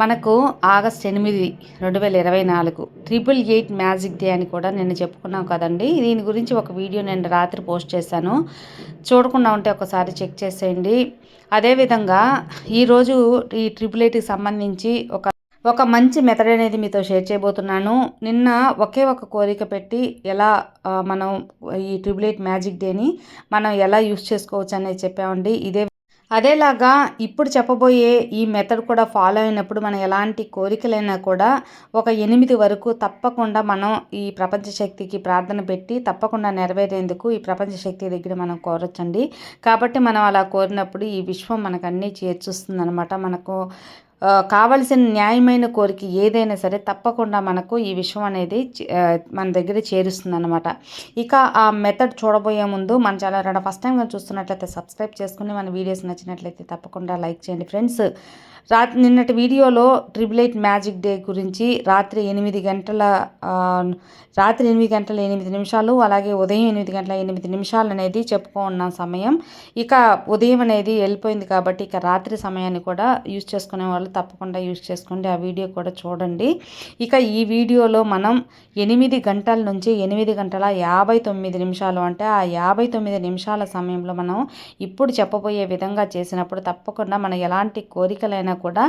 మనకు ఆగస్ట్ ఎనిమిది రెండు వేల ఇరవై నాలుగు ట్రిపుల్ ఎయిట్ మ్యాజిక్ డే అని కూడా నేను చెప్పుకున్నాం కదండి. దీని గురించి ఒక వీడియో నేను రాత్రి పోస్ట్ చేశాను. చూడకుండా ఉంటే ఒకసారి చెక్ చేసేయండి. అదేవిధంగా ఈరోజు ఈ ట్రిపుల్ ఎయిట్కి సంబంధించి ఒక ఒక మంచి మెథడ్ అనేది మీతో షేర్ చేయబోతున్నాను. నిన్న ఒకే ఒక కోరిక పెట్టి ఎలా మనం ఈ ట్రిపుల్ ఎయిట్ మ్యాజిక్ డేని మనం ఎలా యూస్ చేసుకోవచ్చు అనేది చెప్పామండి. ఇదే అదేలాగా ఇప్పుడు చెప్పబోయే ఈ మెథడ్ కూడా ఫాలో అయినప్పుడు మనం ఎలాంటి కోరికలైనా కూడా ఒక ఎనిమిది వరకు తప్పకుండా మనం ఈ ప్రపంచ శక్తికి ప్రార్థన పెట్టి తప్పకుండా నెరవేరేందుకు ఈ ప్రపంచ శక్తి దగ్గర మనం కోరొచ్చండి. కాబట్టి మనం అలా కోరినప్పుడు ఈ విశ్వం మనకు అన్నీ చేర్చుస్తుంది అనమాట మనకు కావలసిన న్యాయమైన కోరిక ఏదైనా సరే తప్పకుండా మనకు ఈ విషయం అనేది మన దగ్గర చేరుస్తుంది అనమాట ఇక ఆ మెథడ్ చూడబోయే ముందు మన ఛానల్ ఫస్ట్ టైం చూస్తున్నట్లయితే సబ్స్క్రైబ్ చేసుకుని మన వీడియోస్ నచ్చినట్లయితే తప్పకుండా లైక్ చేయండి ఫ్రెండ్స్ రాత్రి నిన్నటి వీడియోలో ట్రిపుల్ ఎయిట్ మ్యాజిక్ డే గురించి రాత్రి ఎనిమిది గంటల రాత్రి ఎనిమిది గంటల ఎనిమిది నిమిషాలు అలాగే ఉదయం ఎనిమిది గంటల ఎనిమిది నిమిషాలు అనేది చెప్పుకున్న సమయం. ఇక ఉదయం అనేది వెళ్ళిపోయింది కాబట్టి ఇక రాత్రి సమయాన్ని కూడా యూజ్ చేసుకునే వాళ్ళు తప్పకుండా యూజ్ చేసుకోండి. ఆ వీడియో కూడా చూడండి. ఇక ఈ వీడియోలో మనం ఎనిమిది గంటల నుంచి ఎనిమిది గంటల యాభై తొమ్మిది నిమిషాలు అంటే ఆ యాభై తొమ్మిది నిమిషాల సమయంలో మనం ఇప్పుడు చెప్పబోయే విధంగా చేసినప్పుడు తప్పకుండా మన ఎలాంటి కోరికలైనా కూడా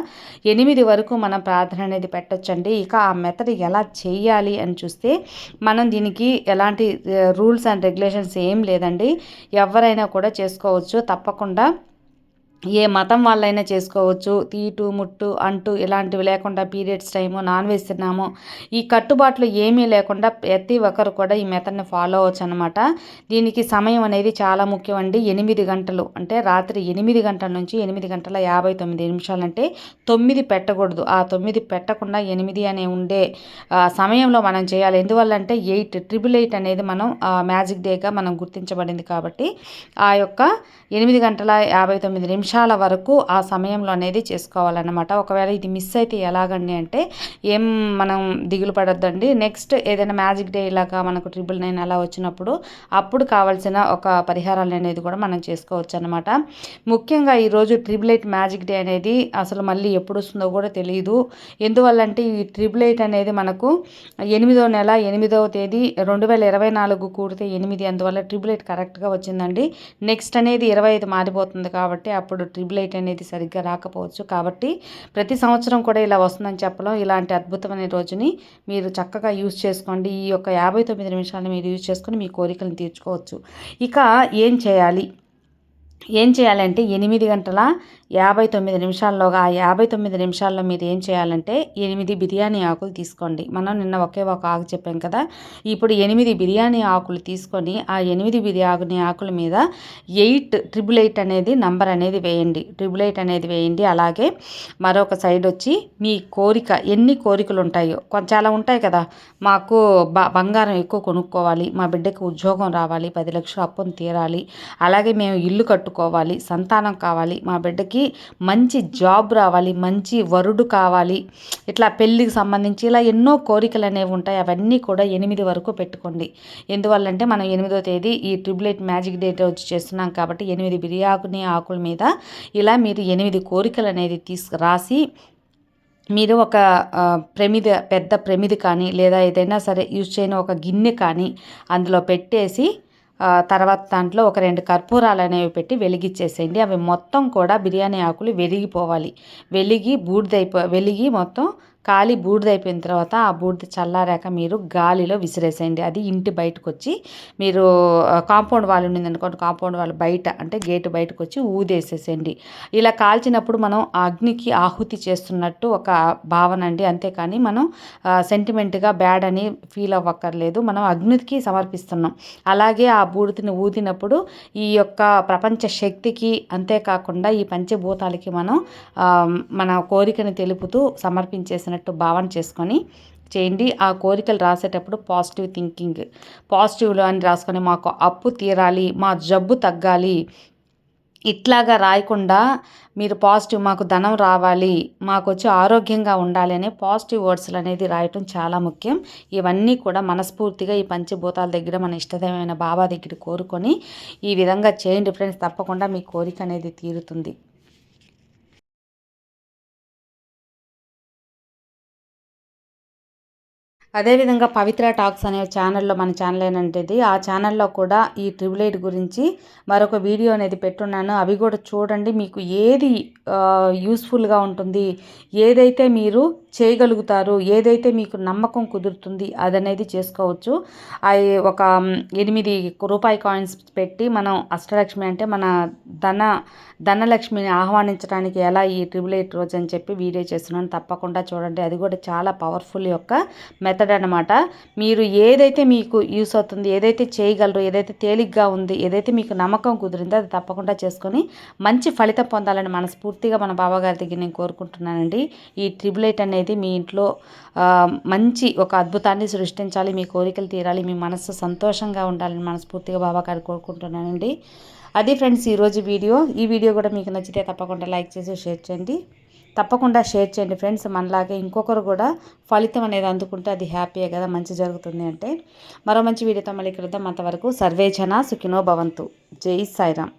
ఎనిమిది వరకు మనం ప్రార్థన అనేది పెట్టొచ్చండి. ఇక ఆ మెథడ్ ఎలా చేయాలి అని చూస్తే మనం దీనికి ఎలాంటి రూల్స్ అండ్ రెగ్యులేషన్స్ ఏం లేదండి. ఎవరైనా కూడా చేసుకోవచ్చు. తప్పకుండా ఏ మతం వాళ్ళైనా చేసుకోవచ్చు. తీటు ముట్టు అంటూ ఇలాంటివి లేకుండా పీరియడ్స్ టైము నాన్ వెజ్ తిన్నాము. ఈ కట్టుబాట్లు ఏమీ లేకుండా ప్రతి ఒక్కరు కూడా ఈ మెథడ్ని ఫాలో అవ్వచ్చు అనమాట దీనికి సమయం అనేది చాలా ముఖ్యం అండి ఎనిమిది గంటలు అంటే రాత్రి ఎనిమిది గంటల నుంచి ఎనిమిది గంటల యాభై తొమ్మిది నిమిషాలంటే తొమ్మిది పెట్టకూడదు. ఆ తొమ్మిది పెట్టకుండా ఎనిమిది అనే ఉండే సమయంలో మనం చేయాలి. ఎందువల్లంటే ఎయిట్ ట్రిపుల్ ఎయిట్ అనేది మనం మ్యాజిక్ డేగా మనం గుర్తించబడింది కాబట్టి ఆ యొక్క ఎనిమిది గంటల యాభై తొమ్మిది నిమిషాలు వరకు ఆ సమయంలో అనేది చేసుకోవాలన్నమాట. ఒకవేళ ఇది మిస్ అయితే ఎలాగండి అంటే ఏం మనం దిగులు పడొద్దండి. నెక్స్ట్ ఏదైనా మ్యాజిక్ డే ఇలాగా మనకు ట్రిపుల్ నైన్ అలా వచ్చినప్పుడు అప్పుడు కావాల్సిన ఒక పరిహారాలు అనేది కూడా మనం చేసుకోవచ్చు అనమాట ముఖ్యంగా ఈరోజు ట్రిపుల్ ఎయిట్ మ్యాజిక్ డే అనేది అసలు మళ్ళీ ఎప్పుడు వస్తుందో కూడా తెలియదు ఎందువల్లంటే ఈ ట్రిపుల్ ఎయిట్ అనేది మనకు ఎనిమిదో నెల ఎనిమిదవ తేదీ రెండు వేల ఇరవై నాలుగు కూడితే ఎనిమిది. అందువల్ల ట్రిపుల్ ఎయిట్ కరెక్ట్గా వచ్చిందండి. నెక్స్ట్ అనేది ఇరవై ఐదు మారిపోతుంది కాబట్టి అప్పుడు ట్రిపుల్ ఎయిట్ అనేది సరిగ్గా రాకపోవచ్చు. కాబట్టి ప్రతి సంవత్సరం కూడా ఇలా వస్తుందని చెప్పడం ఇలాంటి అద్భుతమైన రోజుని మీరు చక్కగా యూజ్ చేసుకోండి. ఈ యొక్క యాభై తొమ్మిది నిమిషాలు మీరు యూజ్ చేసుకొని మీ కోరికలను తీర్చుకోవచ్చు. ఇక ఏం చేయాలి? ఏం చేయాలంటే ఎనిమిది గంటల యాభై తొమ్మిది నిమిషాల్లోగా ఆ యాభై తొమ్మిది నిమిషాల్లో మీరు ఏం చేయాలంటే ఎనిమిది బిర్యానీ ఆకులు తీసుకోండి. మనం నిన్న ఒకే ఒక ఆకు చెప్పాం కదా ఇప్పుడు ఎనిమిది బిర్యానీ ఆకులు తీసుకొని ఆ ఎనిమిది బిర్యానీ ఆకుల మీద ఎయిట్ ట్రిపుల్ ఎయిట్ అనేది నంబర్ అనేది వేయండి. ట్రిపుల్ ఎయిట్ అనేది వేయండి. అలాగే మరొక సైడ్ వచ్చి మీ కోరిక ఎన్ని కోరికలు ఉంటాయో. కొంచెం చాలా ఉంటాయి కదా మాకు బ బంగారం ఎక్కువ కొనుక్కోవాలి మా బిడ్డకి ఉద్యోగం రావాలి పది లక్షలు అప్పును తీరాలి. అలాగే మేము ఇల్లు కట్టుకోవాలి సంతానం కావాలి మా బిడ్డకి మంచి జాబ్ రావాలి మంచి వరుడు కావాలి. ఇట్లా పెళ్ళికి సంబంధించి ఇలా ఎన్నో కోరికలు అనేవి ఉంటాయి. అవన్నీ కూడా ఎనిమిది వరకు పెట్టుకోండి. ఎందువల్లంటే మనం ఎనిమిదో తేదీ ఈ ట్రిపుల్ మ్యాజిక్ డే రోజు చేస్తున్నాం కాబట్టి ఎనిమిది బిర్యాకుని ఆకుల మీద ఇలా మీరు ఎనిమిది కోరికలు అనేది తీసుకు రాసి మీరు ఒక ప్రమిద పెద్ద ప్రమిది కానీ లేదా ఏదైనా సరే యూజ్ చేయని ఒక గిన్నె కానీ అందులో పెట్టేసి తర్వాత దాంట్లో ఒక రెండు కర్పూరాలు అనేవి పెట్టి వెలిగించేసేయండి అవి మొత్తం కూడా బిర్యానీ ఆకులు వెలిగిపోవాలి. వెలిగి బూడిదైపో వెలిగి మొత్తం కాలి బూడిదైపోయిన తర్వాత ఆ బూడిద చల్లారాక మీరు గాలిలో విసిరేసేయండి. అది ఇంటి బయటకు వచ్చి మీరు కాంపౌండ్ వాల్ ఉండింది అనుకోండి కాంపౌండ్ వాల్ బయట అంటే గేటు బయటకు వచ్చి ఊదేసేసేయండి. ఇలా కాల్చినప్పుడు మనం అగ్నికి ఆహుతి చేస్తున్నట్టు ఒక భావన అండి. అంతేకాని మనం సెంటిమెంట్గా బ్యాడ్ అని ఫీల్ అవ్వక్కర్లేదు. మనం అగ్నికి సమర్పిస్తున్నాం. అలాగే ఆ బూడిదని ఊదినప్పుడు ఈ యొక్క ప్రపంచ శక్తికి అంతేకాకుండా ఈ పంచభూతాలకి మనం మన కోరికను తెలుపుతూ సమర్పించేసినట్టు భావన చేసుకొని చేయండి. ఆ కోరికలు రాసేటప్పుడు పాజిటివ్ థింకింగ్ పాజిటివ్లో అని రాసుకొని మాకు అప్పు తీరాలి మా జబ్బు తగ్గాలి. ఇట్లాగా రాయకుండా మీరు పాజిటివ్ మాకు ధనం రావాలి మాకు వచ్చి ఆరోగ్యంగా ఉండాలి అనే పాజిటివ్ వర్డ్స్లు అనేది రాయటం చాలా ముఖ్యం. ఇవన్నీ కూడా మనస్ఫూర్తిగా ఈ పంచభూతాల దగ్గర మన ఇష్టదైన బాబా దగ్గర కోరుకొని ఈ విధంగా చేయండి ఫ్రెండ్స్. తప్పకుండా మీ కోరిక అనేది తీరుతుంది. అదేవిధంగా పవిత్ర టాక్స్ అనే ఛానల్లో మన ఛానల్ ఏంటంటే ఆ ఛానల్లో కూడా ఈ ట్రిపుల్ ఎయిట్ గురించి మరొక వీడియో అనేది పెట్టున్నాను. అవి కూడా చూడండి. మీకు ఏది యూస్ఫుల్గా ఉంటుంది ఏదైతే మీరు చేయగలుగుతారు ఏదైతే మీకు నమ్మకం కుదురుతుంది అదనేది చేసుకోవచ్చు. అవి ఒక ఎనిమిది రూపాయి కాయిన్స్ పెట్టి మనం అష్టలక్ష్మి అంటే మన ధన ధనలక్ష్మిని ఆహ్వానించడానికి ఎలా ఈ ట్రిపుల్ ఎయిట్ రోజు అని చెప్పి వీడియో చేస్తున్నాను. తప్పకుండా చూడండి. అది కూడా చాలా పవర్ఫుల్ యొక్క మెథడ్ అనమాట మీరు ఏదైతే మీకు యూస్ అవుతుంది ఏదైతే చేయగలరు ఏదైతే తేలిగ్గా ఉంది ఏదైతే మీకు నమ్మకం కుదిరిందో అది తప్పకుండా చేసుకొని మంచి ఫలితం పొందాలని మనస్ఫూర్తిగా మన బాబాగారి దగ్గర నేను కోరుకుంటున్నానండి. ఈ ట్రిపుల్ ఎయిట్ అనేది మీ ఇంట్లో మంచి ఒక అద్భుతాన్ని సృష్టించాలి మీ కోరికలు తీరాలి మీ మనస్సు సంతోషంగా ఉండాలని మనస్ఫూర్తిగా బాబాగారు కోరుకుంటున్నానండి. అది ఫ్రెండ్స్ ఈరోజు వీడియో. ఈ వీడియో కూడా మీకు నచ్చితే తప్పకుండా లైక్ చేసి షేర్ చేయండి. తప్పకుండా షేర్ చేయండి ఫ్రెండ్స్. మనలాగే ఇంకొకరు కూడా ఫలితం అనేది అందుకుంటే అది హ్యాపీయే కదా మంచి జరుగుతుంది అంటే. మరో మంచి వీడియోతో మళ్ళీ కలుద్దాం. అంతవరకు సర్వేజన సుఖినో భవంతు. జై సాయిరామ్.